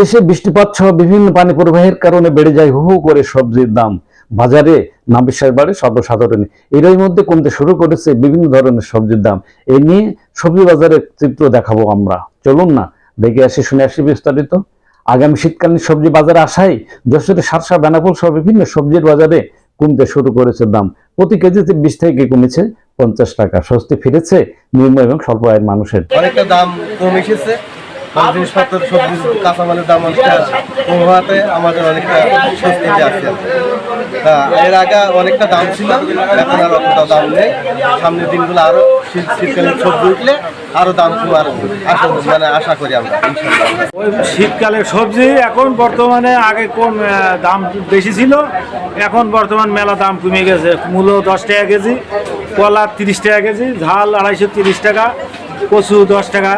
দেশে বৃষ্টিপাত সহ বিভিন্ন পানি প্রবাহের কারণে বেড়ে যায় হু হু করে সবজির দাম। বাজারে না বিশ্বাস বাড়ে সর্বসাধারণে। এরই মধ্যে কমতে শুরু করেছে বিভিন্ন ধরনের সবজির দাম। এই নিয়ে সবজি বাজারের চিত্র দেখাবো আমরা। চলুন না, দেখে আসি, শুনে আসি বিস্তারিত। আগামী শীতকালীন সবজি বাজারে আসায় যশোরে সারসা, বেনাপোল সহ বিভিন্ন সবজির বাজারে কমতে শুরু করেছে দাম। প্রতি কেজিতে বিশ থেকে কমেছে পঞ্চাশ টাকা। স্বস্তি ফিরেছে নিম্ন এবং স্বল্প আয়ের মানুষের। অনেকটা দাম কম এসেছে। জিনিসপত্র সবজি, কাঁচামালের দাম অনেকটা কম আমাদের অনেকটা স্বস্তিতে আছে। তা এর আগে অনেকটা দাম ছিল, এখন আর অতটা দাম নেই। সামনের দিনগুলো আরও শীত শীতকালীন সবজি উঠলে আরও দাম কমার আশা মানে আশা করি আমরা শীতকালে সবজি এখন বর্তমানে আগে কম দাম বেশি ছিল, এখন বর্তমান মেলা দাম কমে গেছে। মূলো দশ টাকা কেজি, কলা তিরিশ টাকা কেজি, ঝাল আড়াইশো তিরিশ টাকা, কচু দশ টাকা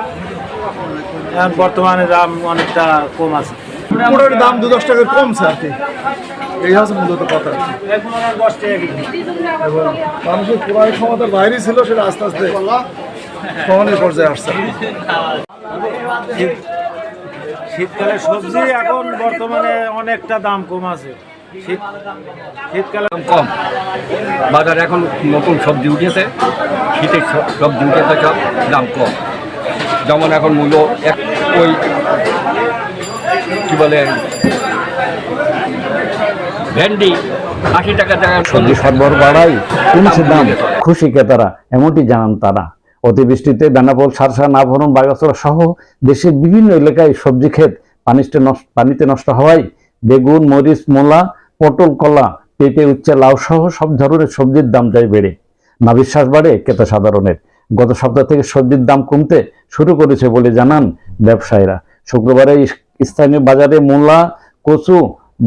এখন বর্তমানে দাম অনেকটা কম আছে। পুরোর দাম দু দশ টাকা কমছে আর কি। এই হচ্ছে মূলত কথা। এখন আর দশ টাকা মানুষের ক্রয় ক্ষমতার বাইরে ছিল সেটা আস্তে আস্তে সমানের পর্যায়ে আসছে। শীতকালে সবজি এখন বর্তমানে অনেকটা দাম কম আছে। শীত শীতকালে কম। বাজারে এখন নতুন সবজি উঠেছে। শীতের সবজি উঠেছে সব দাম কম। যেমন এখন মূল্য এক ওই কি বলে? ভেন্ডি, আশি টাকা জায়গায় সবজি সরবরাহ বাড়াই কমছে দাম, খুশি ক্রেতারা, এমনটি জানান তারা। অতিবৃষ্টিতে বেনাপোল, সারসা, নাভরণ বাগাছড়া সহ দেশের বিভিন্ন এলাকায় সবজি ক্ষেত পানিতে নষ্ট পানিতে নষ্ট হওয়ায় বেগুন, মরিচ, মোলা, পটল, কলা, পেঁপে উচ্চে লাউ সহ সব ধরনের সবজির দাম যায় বেড়ে। না বিশ্বাস বাড়ে ক্রেতা সাধারণের। গত সপ্তাহ থেকে সবজির দাম কমতে শুরু করেছে বলে জানান ব্যবসায়ীরা। শুক্রবারে স্থানীয় বাজারে মূলা, কচু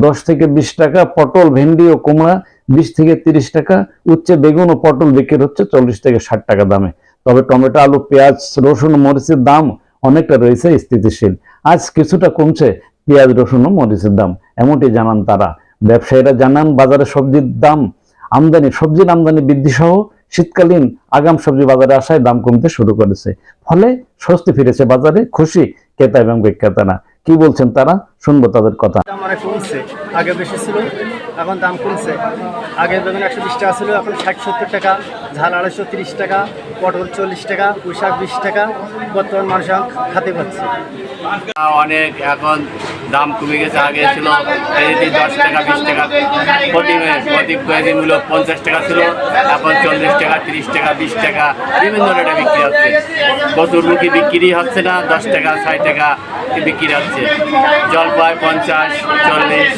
দশ থেকে বিশ টাকা, পটল, ভেন্ডি ও কুমড়া বিশ থেকে তিরিশ টাকা উচ্চে বেগুন ও পটল বিক্রি হচ্ছে চল্লিশ থেকে ষাট টাকা দামে। তবে টমেটো, আলু, পেঁয়াজ, রসুন, মরিচের দাম অনেকটা রয়েছে স্থিতিশীল। আজ কিছুটা কমছে পেঁয়াজ, রসুন ও মরিচের দাম, এমনটি জানান তারা। ব্যবসায়ীরা জানান, বাজারে সবজির দাম আমদানি, সবজির আমদানি বৃদ্ধি সহ শীতকালীন আগাম সবজি বাজারে আসায় দাম কমতে শুরু করেছে। ফলে স্বস্তি ফিরেছে বাজারে খুশি ক্রেতা এবং বিক্রেতারা। কি বলছেন তারা? শুনব তাদের কথা। দাম অনেক কমছে আগে বেশি ছিল এখন দাম কমছে। আগে বেগুন একশো বিশ টাকা ছিল এখন ষাট সত্তর টাকা ঝাল আড়াইশো তিরিশ টাকা পটল চল্লিশ টাকা পুঁইশাক বিশ টাকা বর্তমান মানুষ এখন খাতে পাচ্ছে। অনেক এখন দাম কমে গেছে, আগে ছিল কেজিতে দশ টাকা, বিশ টাকা। প্রতি প্রতি কেজি পঞ্চাশ টাকা ছিল, এখন চল্লিশ টাকা, তিরিশ টাকা, বিশ টাকা, বিভিন্ন রেটে বিক্রি হচ্ছে। প্রচুর কচুরমুখী বিক্রি হচ্ছে না, দশ টাকা ছয় টাকা বিক্রি হচ্ছে। জলপাই পঞ্চাশ, চল্লিশ,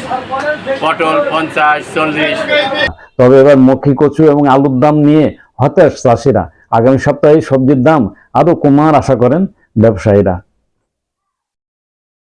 পটল পঞ্চাশ, চল্লিশ। তবে এবার মক্ষী কচু এবং আলুর দাম নিয়ে হতাশ চাষিরা। আগামী সপ্তাহে সবজির দাম আরও কমার আশা করেন ব্যবসায়ীরা।